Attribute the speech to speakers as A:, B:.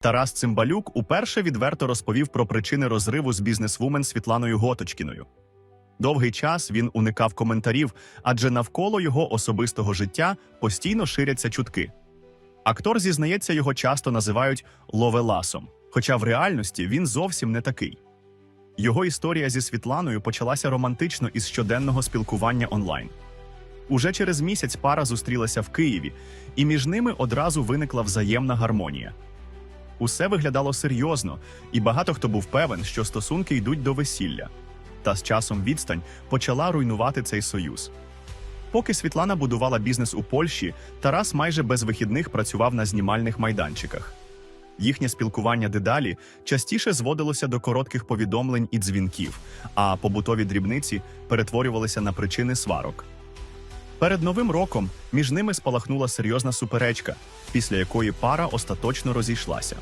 A: Тарас Цимбалюк уперше відверто розповів про причини розриву з бізнесвумен Світланою Готочкіною. Довгий час він уникав коментарів, адже навколо його особистого життя постійно ширяться чутки. Актор зізнається, його часто називають ловеласом, хоча в реальності він зовсім не такий. Його історія зі Світланою почалася романтично із щоденного спілкування онлайн. Уже через місяць пара зустрілася в Києві, і між ними одразу виникла взаємна гармонія. Усе виглядало серйозно, і багато хто був певен, що стосунки йдуть до весілля. Та з часом відстань почала руйнувати цей союз. Поки Світлана будувала бізнес у Польщі, Тарас майже без вихідних працював на знімальних майданчиках. Їхнє спілкування дедалі частіше зводилося до коротких повідомлень і дзвінків, а побутові дрібниці перетворювалися на причини сварок. Перед новим роком між ними спалахнула серйозна суперечка, після якої пара остаточно розійшлася.